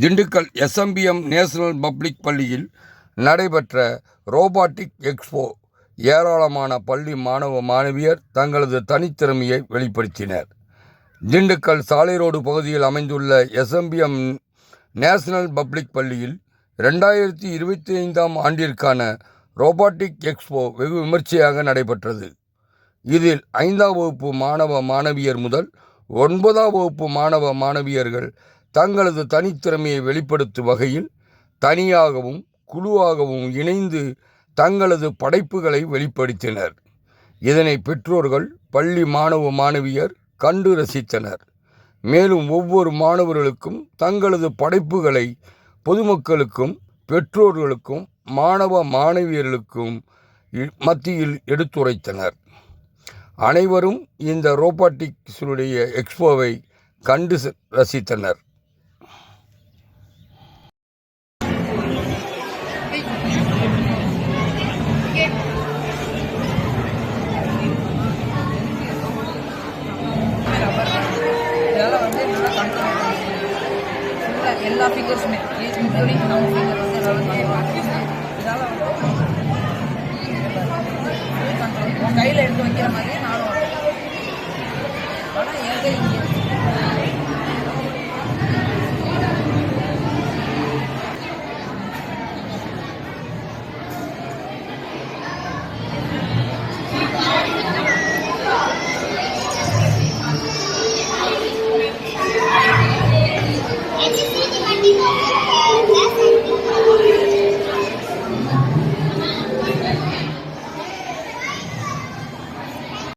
Dindigul SMBM national public பள்ளியில் நடைபெற்ற robotic expo ஏராளமான பள்ளி மாணவ மாணவியர் தங்களது தனித்திறமையை வெளிப்படுத்தினர். திண்டுக்கல் சாலை ரோடு பகுதியில் அமைந்துள்ள எஸ்எம்பிஎம் நேஷனல் பப்ளிக் பள்ளியில் ரெண்டாயிரத்தி இருபத்தி ஐந்தாம் ஆண்டிற்கான ரோபாட்டிக் எக்ஸ்போ வெகு விமர்சையாக நடைபெற்றது. இதில் ஐந்தாம் வகுப்பு மாணவ மாணவியர் முதல் ஒன்பதாம் வகுப்பு மாணவ மாணவியர்கள் தங்களது தனித்திறமையை வெளிப்படுத்தும் வகையில் தனியாகவும் குழுவாகவும் இணைந்து தங்களது படைப்புகளை வெளிப்படுத்தினர். இதனை பெற்றோர்கள் பள்ளி மாணவ மாணவியர் கண்டு ரசித்தனர். மேலும் ஒவ்வொரு மாணவர்களுக்கும் தங்களது படைப்புகளை பொதுமக்களுக்கும் பெற்றோர்களுக்கும் மாணவ மாணவியர்களுக்கும் இ- மத்தியில் எடுத்துரைத்தனர். அனைவரும் இந்த ரோபாட்டிக்ஸுடைய எக்ஸ்போவை கண்டு ச- ரசித்தனர். இதெல்லாம் வந்து நல்லா கண்ட்ரோல் ஃபுல்லாக எல்லா ஃபிங்கர்ஸுமே இன்க்ளூடிங் நம்ம ஃபிங்கர் வந்து எல்லாம் இதால் வந்து கண்ட்ரோல் கையில் எடுத்து வைக்கிற மாதிரி